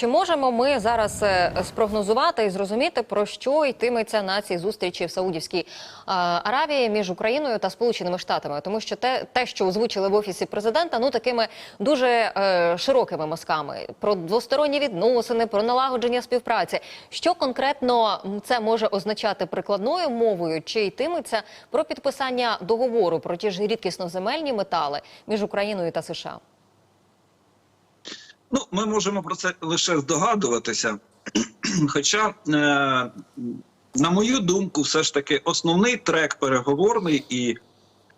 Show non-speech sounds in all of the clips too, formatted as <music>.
чи можемо ми зараз е, спрогнозувати і зрозуміти про що йтиметься на цій зустрічі в Саудівській е, Аравії між Україною та Сполученими Штатами? Тому що те, те, що озвучили в офісі президента, ну такими дуже е, широкими мазками про двосторонні відносини, про налагодження співпраці. Що конкретно це може означати прикладною мовою? Чи йтиметься про підписання договору про ті ж рідкісноземельні метали між Україною та США? Ну, ми можемо про це лише здогадуватися. <clears throat> Хоча, е, на мою думку, все ж таки основний трек переговорний і,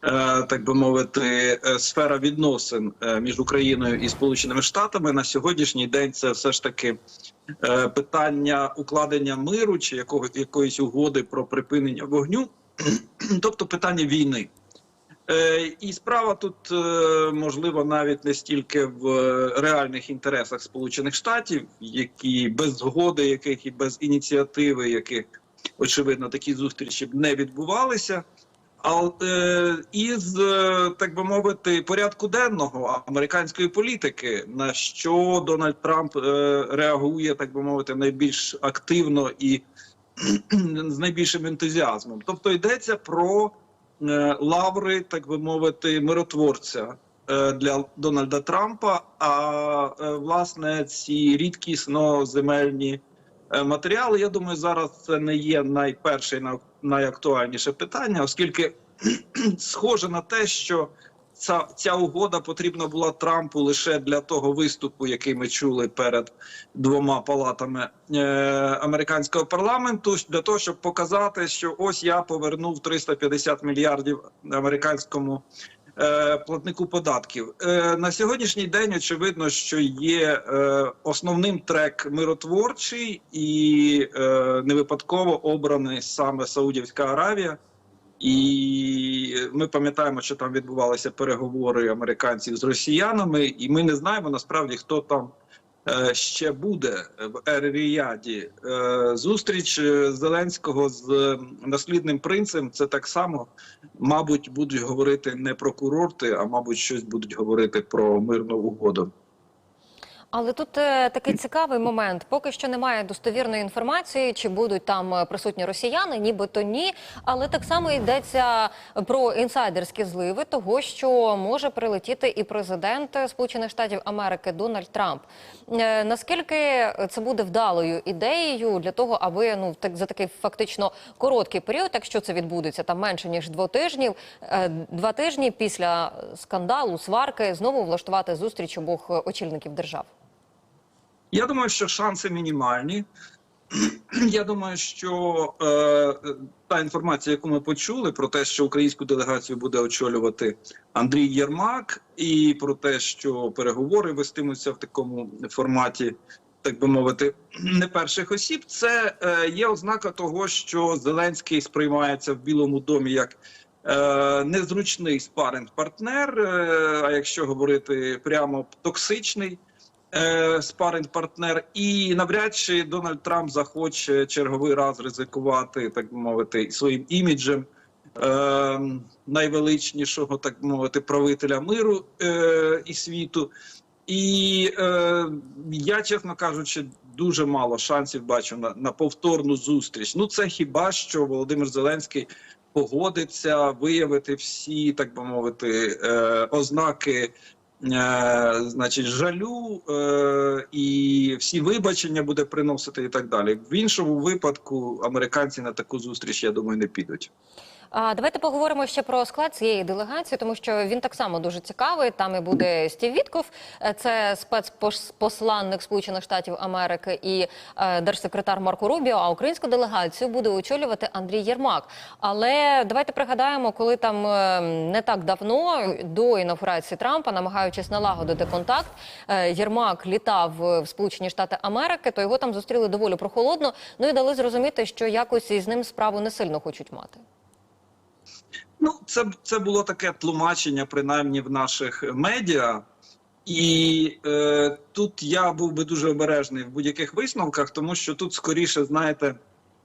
е, так би мовити, е, сфера відносин е, між Україною і Сполученими Штатами на сьогоднішній день це все ж таки е, питання укладення миру чи якого, якоїсь угоди про припинення вогню, <clears throat> тобто питання війни. Е, І справа тут е, можливо навіть не стільки в е, реальних інтересах Сполучених Штатів, які без згоди, яких і без ініціативи, яких очевидно такі зустрічі б не відбувалися. А із так би мовити порядку денного американської політики, на що Дональд Трамп реагує, так би мовити, найбільш активно і <clears throat> з найбільшим ентузіазмом. Тобто йдеться про лаври, так би мовити, миротворця е, для Дональда Трампа. А е, власне ці рідкісно земельні е, матеріали, я думаю, зараз це не є найперше і найактуальніше питання, оскільки <clears throat> схоже на те, що ця, ця угода потрібна була Трампу лише для того виступу, який ми чули перед двома палатами е, американського парламенту, для того, щоб показати, що ось я повернув 350 мільярдів американському е, платнику податків. Е, на сьогоднішній день очевидно, що є е, основним трек миротворчий і е, не випадково обраний саме Саудівська Аравія. І ми пам'ятаємо, що там відбувалися переговори американців з росіянами, і ми не знаємо насправді, хто там е, ще буде в Ер-Ріяді. Е, Зустріч е, Зеленського з наслідним принцем. Це так само, мабуть, будуть говорити не про курорти, а мабуть, щось будуть говорити про мирну угоду. Але тут е, такий цікавий момент. Поки що немає достовірної інформації, чи будуть там е, присутні росіяни, нібито ні. Але так само йдеться про інсайдерські зливи, того що може прилетіти і президент Сполучених Штатів Америки Дональд Трамп. Е, наскільки це буде вдалою ідеєю для того, аби ну так за такий фактично короткий період, якщо це відбудеться там менше ніж двох тижнів, е, два тижні після скандалу, сварки, знову влаштувати зустріч обох е, очільників держав. Я думаю, що шанси мінімальні. <clears throat> Я думаю, що е, та інформація, яку ми почули, про те, що українську делегацію буде очолювати Андрій Єрмак, і про те, що переговори вестимуться в такому форматі, так би мовити, <clears throat> не перших осіб, це е, є ознака того, що Зеленський сприймається в Білому домі як е, незручний спаринг-партнер, е, а якщо говорити прямо токсичний е, спаринг-партнер, і навряд чи Дональд Трамп захоче черговий раз ризикувати, так мовити, своїм іміджем е, найвеличнішого, так мовити, правителя миру е, і світу. І е, я, чесно кажучи, дуже мало шансів бачу на, на повторну зустріч. Ну, це хіба що Володимир Зеленський погодиться виявити всі, так би мовити, е, ознаки значить, жалю е, і всі вибачення буде приносити і так далі. В іншому випадку американці на таку зустріч, я думаю, не підуть. А давайте поговоримо ще про склад цієї делегації, тому що він так само дуже цікавий. Там і буде Стів Вітков, е, це спецпосланник Сполучених Штатів Америки і е, держсекретар Марко Рубіо. А українську делегацію буде очолювати Андрій Єрмак. Але давайте пригадаємо, коли там е, не так давно до інаугурації Трампа, намагаючись налагодити контакт, Єрмак літав в Сполучені Штати Америки, то його там зустріли доволі прохолодно. Ну і дали зрозуміти, що якось із ним справу не сильно хочуть мати. Ну, це, це було таке тлумачення, принаймні в наших медіа. І е, тут я був би дуже обережний в будь-яких висновках, тому що тут скоріше, знаєте,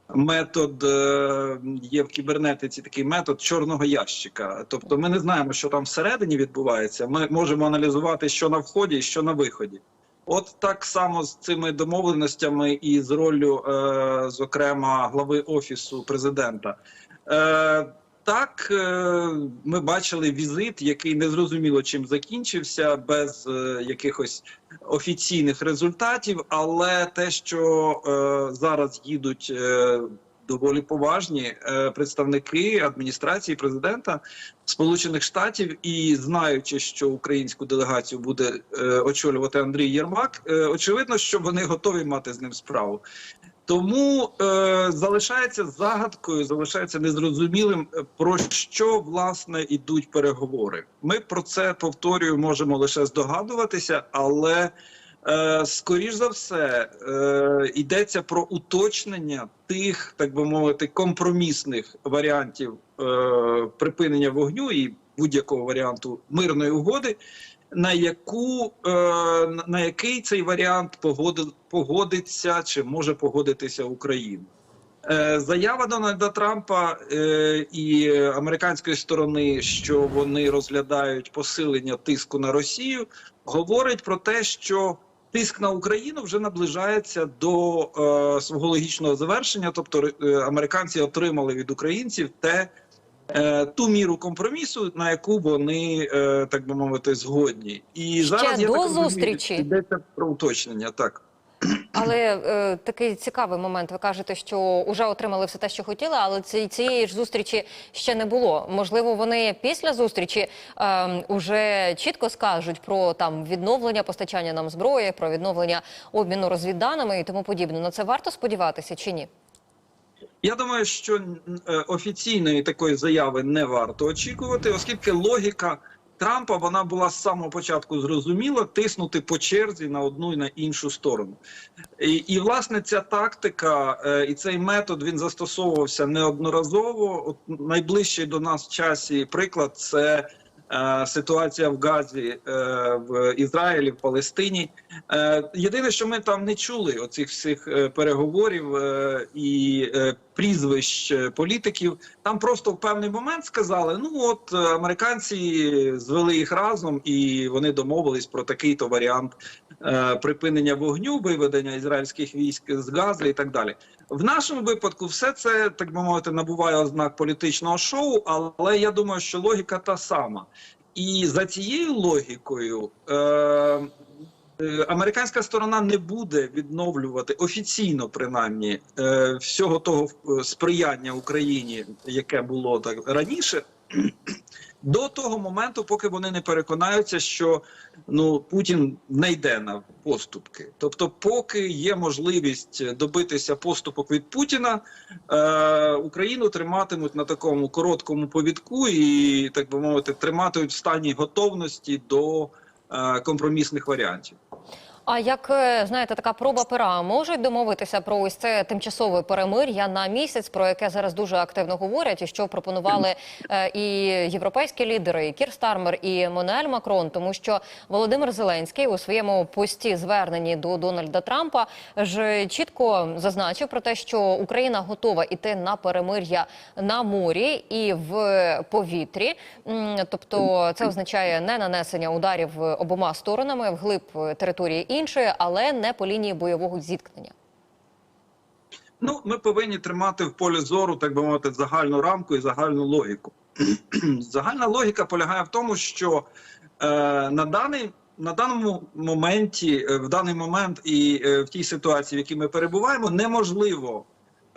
метод е, є в кібернетиці такий метод чорного ящика. Тобто, ми не знаємо, що там всередині відбувається. Ми можемо аналізувати, що на вході і що на виході. От так само з цими домовленостями і з роллю, е, зокрема, глави офісу президента. Е, так, е, ми бачили візит, який незрозуміло чим закінчився, без е, якихось офіційних результатів. Але те, що е, зараз їдуть доволі поважні представники адміністрації президента Сполучених Штатів, і знаючи, що українську делегацію буде очолювати Андрій Єрмак, очевидно, що вони готові мати з ним справу. Тому е, залишається загадкою, залишається незрозумілим, е, про що власне йдуть переговори. Ми про це повторюю, можемо лише здогадуватися, але е, скоріш за все е, йдеться про уточнення тих, так би мовити, компромісних варіантів е, припинення вогню і будь-якого варіанту мирної угоди, на яку е, на- який цей варіант погоди- погодиться чи може погодитися Україна. Е, Заява Дональда Трампа е, і американської сторони, що вони розглядають посилення тиску на Росію, говорить про те, що тиск на Україну вже наближається до свого логічного завершення. Тобто, американці отримали від українців те, ту міру компромісу, на яку вони е, так би мовити згодні, і Ще зараз я до розумію, зустрічі. йдеться про уточнення. Так. Але е, такий цікавий момент. Ви кажете, що вже отримали все те, що хотіли, але ці, цієї ж зустрічі ще не було. Можливо, вони після зустрічі е, уже чітко скажуть про там відновлення постачання нам зброї, про відновлення обміну розвідданими і тому подібне. На це варто сподіватися чи ні? Я думаю, що е, офіційної такої заяви не варто очікувати, оскільки логіка Трампа вона була з самого початку зрозуміла тиснути по черзі на одну і на іншу сторону. І, і власне ця тактика е, і цей метод він застосовувався неодноразово. От найближчий до нас часі приклад це. Е, Ситуація в Газі, е, в Ізраїлі, в Палестині. Е, Єдине, що ми там не чули оцих всіх переговорів і прізвищ е, політиків. Там просто в певний момент сказали: ну от е, американці звели їх разом, і вони домовились про такий-то варіант е, припинення вогню, виведення ізраїльських військ з Гази і так далі. В нашому випадку все це так би мовити набуває ознак політичного шоу, але я думаю, що логіка та сама. І за цією логікою е, американська сторона не буде відновлювати офіційно, принаймні, е, всього того е, сприяння Україні, яке було так раніше. <clears throat> До того моменту, поки вони не переконаються, що ну Путін не йде на поступки. Тобто, поки є можливість добитися поступок від Путіна, е, Україну триматимуть на такому короткому повідку і, так би мовити, триматимуть в стані готовності до е, компромісних варіантів. А як е, знаєте, така проба пера можуть домовитися про ось це тимчасове перемир'я на місяць, про яке зараз дуже активно говорять, і що пропонували е, і європейські лідери, і Кір Стармер, і Монель Макрон, тому що Володимир Зеленський у своєму пості зверненні до Дональда Трампа ж чітко зазначив про те, що Україна готова іти на перемир'я на морі і в повітрі. Тобто, це означає не нанесення ударів обома сторонами вглиб території іншої, але не по лінії бойового зіткнення. Ну, ми повинні тримати в полі зору, так би мовити, загальну рамку і загальну логіку. <clears throat> Загальна логіка полягає в тому, що е, на даний. На даному моменті, е, в даний момент і е, в тій ситуації, в якій ми перебуваємо, неможливо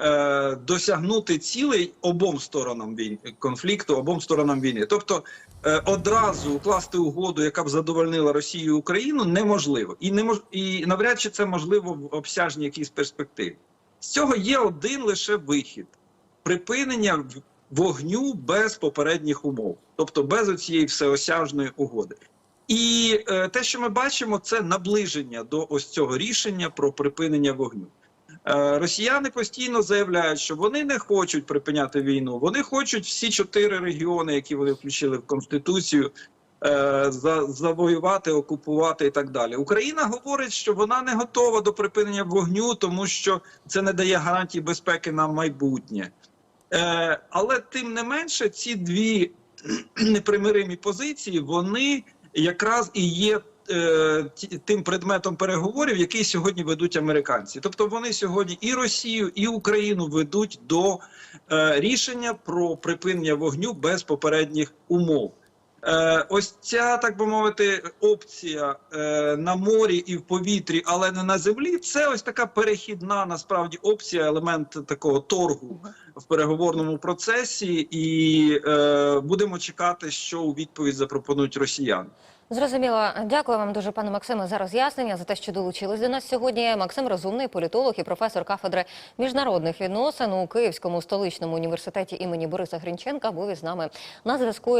е, досягнути цілей обом сторонам війни конфлікту, обом сторонам війни. Тобто е, одразу укласти угоду, яка б задовольнила Росію і Україну, неможливо, і не і навряд чи це можливо в обсяжній якійсь перспективі. З цього є один лише вихід: припинення вогню без попередніх умов, тобто без цієї всеосяжної угоди. І е, те, що ми бачимо, це наближення до ось цього рішення про припинення вогню. Е, росіяни постійно заявляють, що вони не хочуть припиняти війну. Вони хочуть всі чотири регіони, які вони включили в конституцію, е, завоювати, окупувати і так далі. Україна говорить, що вона не готова до припинення вогню, тому що це не дає гарантії безпеки на майбутнє. Е, але тим не менше, ці дві <clears throat> непримиримі позиції вони якраз і є тим предметом переговорів, який сьогодні ведуть американці. Тобто вони сьогодні і Росію, і Україну ведуть до е, рішення про припинення вогню без попередніх умов. Е, ось ця, так би мовити, опція е, на морі і в повітрі, але не на землі. Це ось така перехідна насправді опція, елемент такого торгу в переговорному процесі, і е, будемо чекати, що у відповідь запропонують росіяни. Зрозуміло. Дякую вам дуже, пане Максиме, за роз'яснення за те, що долучились до нас сьогодні. Максим Розумний, політолог і професор кафедри міжнародних відносин у Київському столичному університеті імені Бориса Грінченка був із нами на зв'язку.